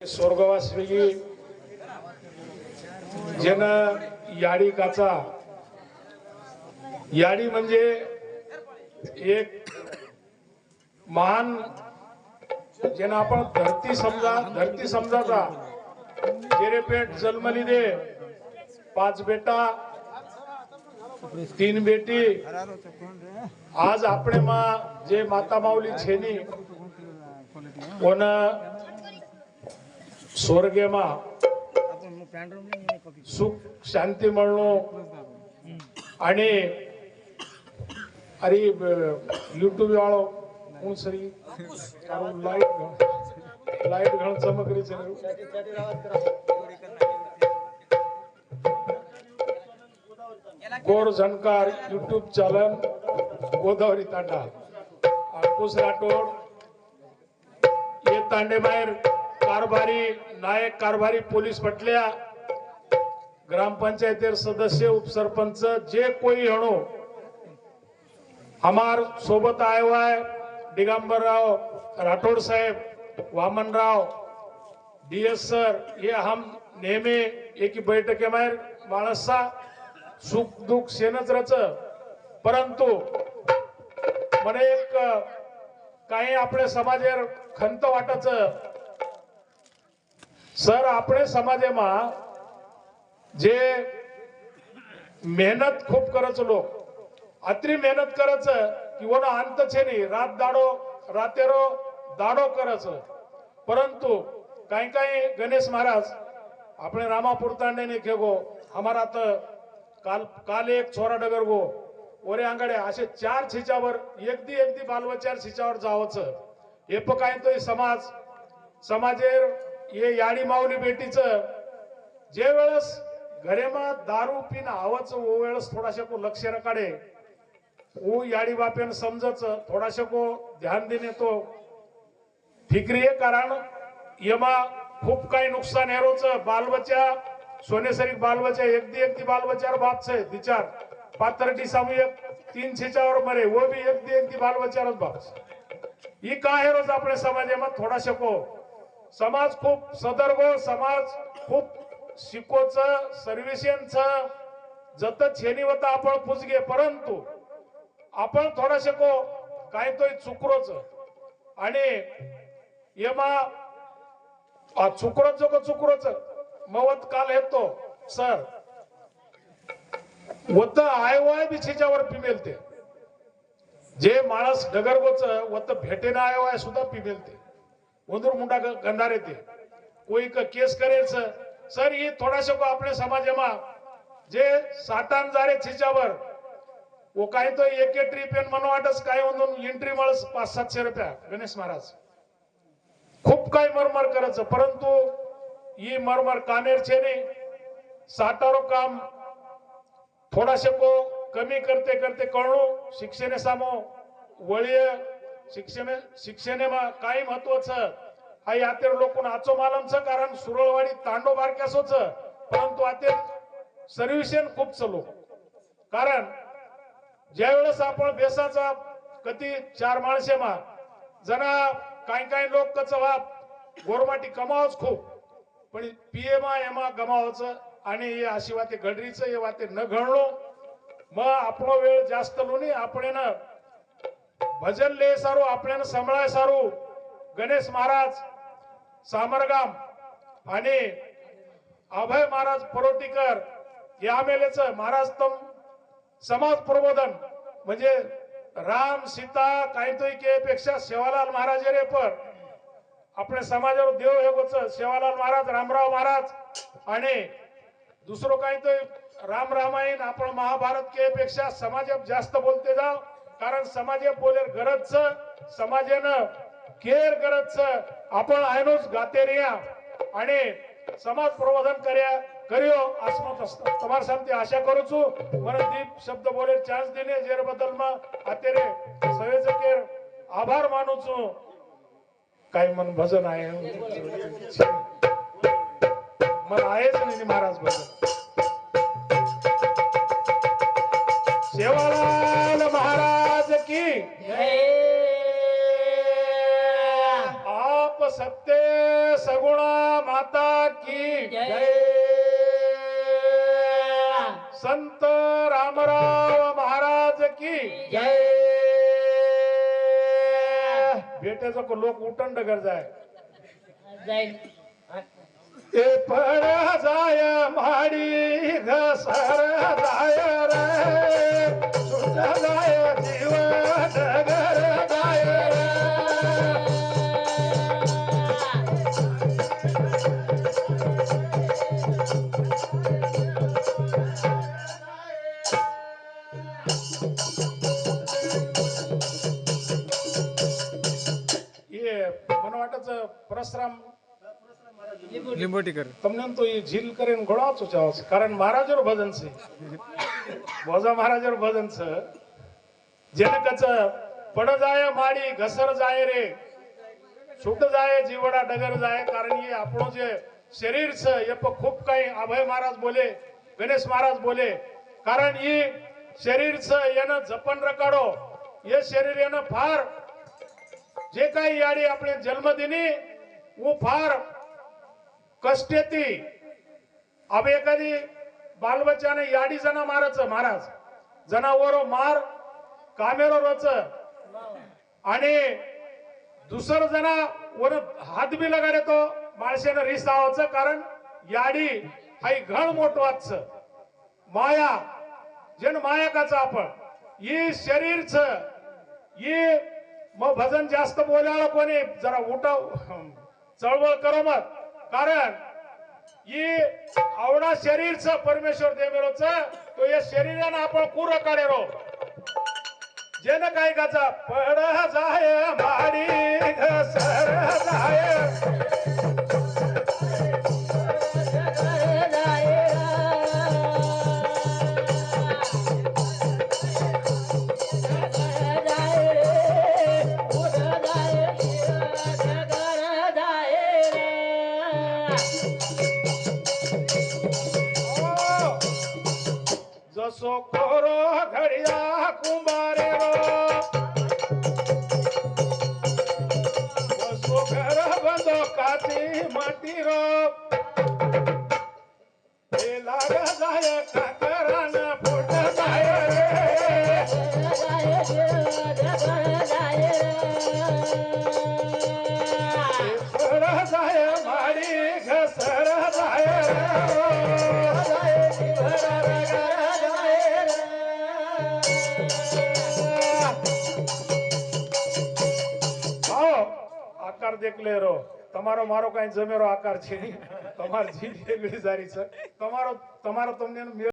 स्वर्गवासी जन याडी काचा याडी म्हणजे एक महान ज्यांना आपण धरती समजा धरती समजाचा जेरेपेट जन्मली दे पाच बेटा तीन बेटी आज आपले मा जे माता माऊली छेनी कोण સ્વર્ગેમાં સુખ શાંતિ મળવું અને અરે યુટ્યુબ વાળો હું સરી કારણ લાઈટ લાઈટ ઘણ ચમકરી છે ગોર ઝનકાર યુટ્યુબ ચાલન गोदावरी तांडा अंकुश राठोड हे तांडे बाहेर कारभारी नायक कारभारी पोलीस पटल्या ग्रामपंचायतीर सदस्य उपसरपंच जे कोई हणो हमार सोबत आयवाय आहे दिगंबरराव राठोड साहेब वामनराव डी एस सर हे हम नेहमी एकी बैठके मार माणसा सुख दुःख सेनच रच. परंतु मने एक काही आपल्या समाजावर खंत वाटायचं સર આપણે સમાજમાં જે મહેનત ખૂબ કરચ લોક આટલી મહેનત કરચ કે ઓનો અંત છે નહીં રાત દાડો રાતેરો દાડો કરચ પરંતુ काही काही गणेश महाराज આપણે રામાપુર તાંડે ને કેગો हमारा तर काल काल एक छोरा डगर गो ओरे आंगाडे असे चार छिच्यावर एकदी एकदी बालवचार छिच्यावर जावच हे प काय तो समाज समाजेर हे याडी माऊली बेटीच. जे वेळेस घरेमा दारू पिन आवच ओ वेळेस थोडाशा को लक्ष रकाडे ऊ याडी बापेन समजच थोडाशा को ध्यान देणे तो. फिक्री कारण यमा खूप काही नुकसान हेरोच बालबच्या सोनेसरी बालबच्या एकदी एकदी बालबचार बापच आहे विचार पात्रटी सामूहिक तीन छेच्यावर मरे वो भी एकदी एकदी बालबचारच बाप ही का हेरोज आपल्या समाजामध्ये? थोडाशा को समाज खूप सदर्भ समाज खूप शिकोच सर्व्हिसेनच जत छेनी होता आपण पुजगे परंतु आपण थोडा शिको काय तो चुकरोच. आणि येमा चुकरोच को चुकरोच. मवत काल येतो सर. वत आय वाय बिछीच्यावर पिमेल ते जे माणस डगरगोच वत भेटेना आय वाय सुद्धा पिमेल ते उधर मुंडा गंदा रहते कोई का केस करे सर सर ये थोड़ा सा को अपने समाज में जे सातान जारे छिच्यावर वो काय तो एक ट्रिप येऊन मला वाटच काय म्हणून एंट्री मळस पाच सातशे रुपया. गणेश महाराज खूप काय मरमर करत परंतु ही मरमर कानेरचे नाही सातारो काम थोडासे को कमी करते करते कळू शिक्षणे सामो वळीय शिक्षण शिक्षण काय महत्वाचं. हा आतेर लोक आचो मालमचं कारण सुरळवाडी तांडो बारक्यासोच परंतु आते सर्विसेन खूप चलो कारण ज्या वेळेस आपण बेसाचा कधी चार माणसे मा जना काय काय लोक कच वा गोरमाटी कमावच खूप. पण पीएमा एमा गमावच आणि हे अशी वाते घडरीच हे वाते न घडलो. मग आपण वेळ जास्त लोणी आपण ભજન લે સારું આપણે સંભળાય સારું ગણેશ મહારાજ सामरगाम आणि अभय महाराज परोटीकर या मेलेच महाराज तम समाज प्रबोधन म्हणजे राम सीता काहीतरी के पेक्षा सेवालाल महाराज रे पर આપણે સમાજાનો દેવ હેગો છે સેવાલાલ મહારાજ રામરાવ મહારાજ અને दुसरं काही તો राम रामायण आपण महाभारत के पेक्षा समाज जास्त बोलते जाव कारण समाजे बोले गरज छ समाजेनं केअर गरज छ आपण आयनोच गाते रिया आणि समाज प्रबोधन કર્યા કર્યો આસમત તમારા સામે આશા કરું છું મને દીપ શબ્દ બોલે ચાન્સ દેને જેર બદલમાં અત્યારે સંયોજકે આભાર માનું છું काही मन भजन आहे मन आहेच नाही महाराज भजन सेवालाल जय. संत रामराव महाराज की जय. भेटायचं लोक डगर जाय जाईल. ते पड जाय माडी घसर. परशुराम लिंबोटीकर. तमनं तो ही झील करेन घोडा भजन से. बोजा महाराजर पड जाय माडी घसर जाय रे. छूट जाय जीवडा डगर जाय कारण ये आपणो जे शरीर ये प खूप काही अभय महाराज बोले गणेश महाराज बोले. कारण ई शरीर से येन जपन रकाडो. ये शरीर येन फार जे काही याडी आपले जन्मदिनी वो फार कष्ट હવે કદી બાલ બચ્ચાને યાડી याडी जना છે महाराज. जनावर मार કામેરો रच. અને दुसरं जना वर हात बी लगा तो माणसानं रिस कारण याडी हाई घळ मोठं वाच माया जन मायाकाच आपण ये शरीरच ये मग भजन जास्त बोलायला कोणी जरा उठा चळवळ करो कारण ये आवडा शरीर परमेश्वर देवेलो तो या शरीरानं आपण कुर काढे रो जेन काय गाचा पड जाय माडी घसर जाय. जसो कोरो घडिया कुंभारे रो जसो घर बंदो काची माटी रो हे लाग जाय काकरान फुट जाय रे हे पड जाय माडी આકાર દેખ તમારો મારો કઈ જમેરો આકાર છે તમારી સારી છે. તમારો તમારો તમને